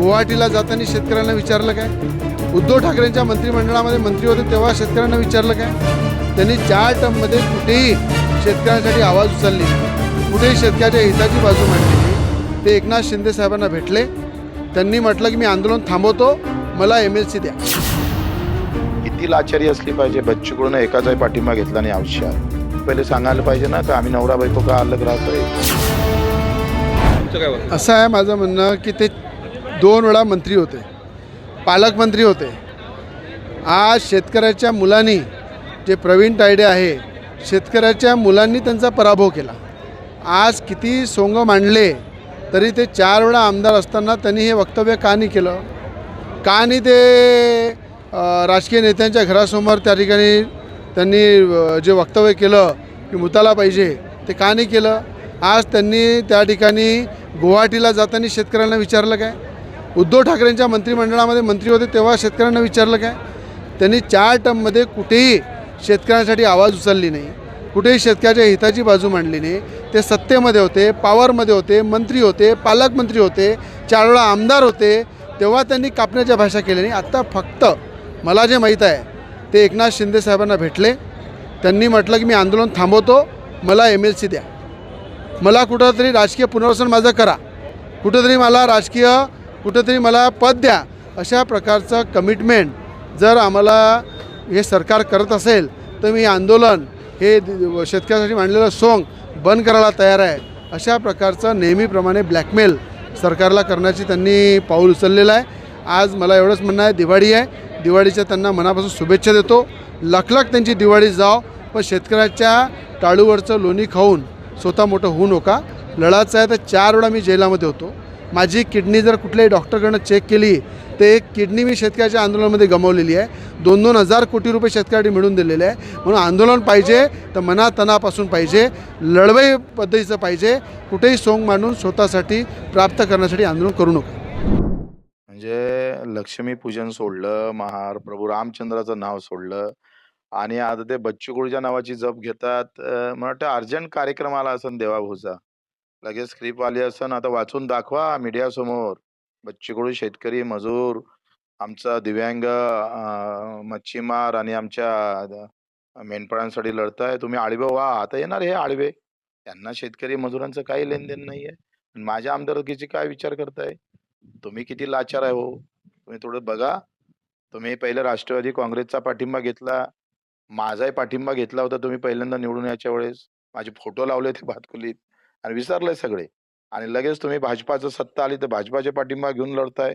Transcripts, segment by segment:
गुवाहाटीला जाताना शेतकऱ्यांना विचारलं काय? उद्धव ठाकरेंच्या मंत्रिमंडळामध्ये मंत्री होते तेव्हा शेतकऱ्यांना विचारलं काय? त्यांनी चार टर्ममध्ये कुठेही शेतकऱ्यांसाठी आवाज उचलली. कुठेही शेतकऱ्याच्या हिताची बाजू मांडली. ते एकनाथ शिंदे साहेबांना भेटले. त्यांनी म्हटलं की मी आंदोलन थांबवतो. मला एम एल सी द्या. किती लाचारी असली पाहिजे? बच्चूकडून एकाचाही पाठिंबा घेतला नाही आयुष्यात. पहिले सांगायला पाहिजे ना का आम्ही नवरा बायको का अलग राहतोय? असं आहे माझं म्हणणं की ते दोन वेळा मंत्री होते. पालकमंत्री होते. आज शेतकऱ्याच्या मुलांनी जे प्रवीण तायडे आहे शेतकऱ्याच्या मुलांनी त्यांचा पराभव केला. आज किती सोंग मांडले तरी ते चार वेळा आमदार असताना त्यांनी हे वक्तव्य का नाही केलं? का नाही ते राजकीय नेत्यांच्या घरासमोर त्या ठिकाणी त्यांनी जे वक्तव्य केलं की मुताला पाहिजे ते का नाही केलं? आज त्यांनी त्या ठिकाणी गुवाहाटीला जाताना शेतकऱ्यांना विचारलं काय? उद्धव ठाकरेंच्या मंत्रिमंडळामध्ये मंत्री होते तेव्हा शेतकऱ्यांना विचारलं काय? त्यांनी चार टर्ममध्ये कुठेही शेतकऱ्यांसाठी आवाज उचलली नाही. कुठेही शेतकऱ्याच्या हिताची बाजू मांडली नाही. ते सत्तेमध्ये होते पॉवरमध्ये होते मंत्री होते पालकमंत्री होते चार वेळा आमदार होते. तेव्हा त्यांनी कापण्याच्या भाषा केल्या नाही. आत्ता फक्त मला जे माहीत आहे ते एकनाथ शिंदे साहेबांना भेटले. त्यांनी म्हटलं की मी आंदोलन थांबवतो. मला एम एल सी द्या. मला कुठंतरी राजकीय पुनर्वसन माझं करा. कुठंतरी मला राजकीय कुठंतरी मला पद द्या अशा प्रकारचं कमिटमेंट जर आम्हाला हे सरकार करत असेल तर मी आंदोलन हे शेतकऱ्यासाठी मांडलेलं सोंग बंद करायला तयार आहे. अशा प्रकारचं नेहमीप्रमाणे ब्लॅकमेल सरकारला करण्याची त्यांनी पाऊल उचललेलं आहे. आज मला एवढंच म्हणणं आहे दिवाळी आहे. दिवाळीच्या त्यांना मनापासून शुभेच्छा देतो. लखलख त्यांची दिवाळी जाव पण शेतकऱ्याच्या टाळूवरचं लोणी खाऊन स्वतः मोठं होऊ नका. लढाचं आहे तर चार वेळा मी जेलामध्ये होतो. माझी किडनी जर कुठल्याही डॉक्टरकडनं चेक केली तर एक किडनी मी शेतकऱ्याच्या आंदोलनामध्ये गमावलेली आहे. दोन दोन हजार कोटी रुपये शेतकऱ्यासाठी मिळून दिलेले आहे. म्हणून आंदोलन पाहिजे तर मनातनापासून पाहिजे लढवई पद्धतीचं पाहिजे कुठेही सोंग मांडून स्वतःसाठी प्राप्त करण्यासाठी आंदोलन करू नका. म्हणजे लक्ष्मी पूजन सोडलं महार प्रभू रामचंद्राचं नाव सोडलं आणि आता ते बच्चू कडूच्या नावाची जप घेतात मला वाटतं अर्जंट कार्यक्रम आला असं देवाभूचा लगेच स्क्रिप्ट आली असन आता वाचून दाखवा मीडिया समोर. बच्चीकडू शेतकरी मजूर आमचा दिव्यांग अं, मच्छीमार आणि आमच्या अं, मेंढपाळांसाठी लढताय तुम्ही आळवे व्हा. आता येणार हे आळवे त्यांना शेतकरी मजुरांचं काही लेन देन नाहीये. आणि माझ्या आमदारकीची काय विचार करताय? तुम्ही किती लाचार आहे हो? तुम्ही थोडं बघा. तुम्ही पहिले राष्ट्रवादी काँग्रेसचा पाठिंबा घेतला. माझाही पाठिंबा घेतला होता तुम्ही पहिल्यांदा निवडून याच्या वेळेस. माझे फोटो लावले होते भातकुलीत. आणि विसरले सगळे. आणि लगेच तुम्ही भाजपाचं सत्ता आली तर भाजपाचे पाठिंबा घेऊन लढताय.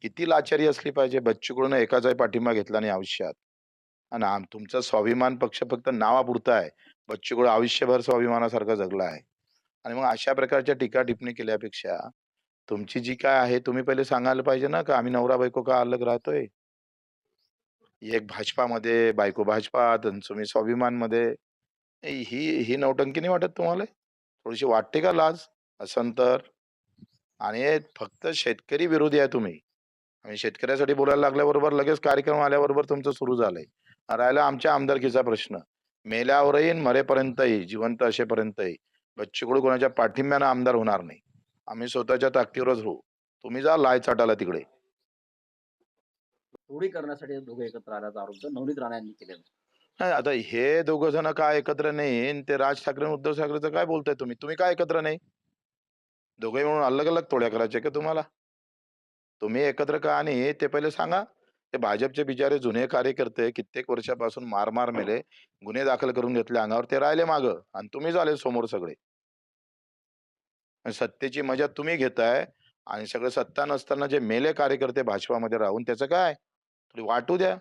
किती लाचारी असली पाहिजे बच्चूकडून एकाचाही पाठिंबा घेतला नाही आयुष्यात. आणि आम तुमचा स्वाभिमान पक्ष फक्त नावापुरता आहे. बच्चूकडं आयुष्यभर स्वाभिमानासारखा जगला आहे. आणि मग अशा प्रकारच्या टीका टिप्पणी केल्यापेक्षा तुमची जी काय आहे तुम्ही पहिले सांगायला पाहिजे ना का आम्ही नवरा बायको का अलग राहतोय? एक भाजपामध्ये बायको भाजपात आणि तुम्ही स्वाभिमानमध्ये. मध्ये ही ही नौटंकी नाही वाटत तुम्हाला? थोडीशी वाटते का लाज? असन तर. आणि फक्त शेतकरी विरोधी आहे तुम्ही. आणि शेतकऱ्यासाठी बोलायला लागल्याबरोबर लगेच कार्यक्रम आल्याबरोबर तुमचं सुरू झालंय. राहिला आमच्या आमदारकीचा प्रश्न. मेल्यावरही मरेपर्यंतही जिवंत असेपर्यंतही बच्चूकडू कोणाच्या पाठिंब्यानं आमदार होणार नाही. आम्ही स्वतःच्या ताकदीवरच होऊ तुम्ही जा लाय चाटाला तिकडे. करण्यासाठी दोघे एकत्र आल्याचा आरोप नवनीत राणा यांनी केलेला नाही आता हे दोघ जण काय एकत्र नाही आणि ते राज ठाकरे आणि उद्धव ठाकरेचं काय बोलताय तुम्ही? तुम्ही काय एकत्र नाही? दोघे म्हणून अलग अलग तोड्या करायचे का तुम्हाला? तुम्ही एकत्र का आणि ते पहिले सांगा. ते भाजपचे बिचारे जुने कार्यकर्ते कित्येक वर्षापासून मार मार मेले गुन्हे दाखल करून घेतले अंगावर ते राहिले माग आणि तुम्ही झाले समोर सगळे. सत्तेची मजा तुम्ही घेताय आणि सगळं सत्ता नसताना जे मेले कार्यकर्ते भाजपामध्ये राहून त्याचं काय? थोडी वाटू द्या.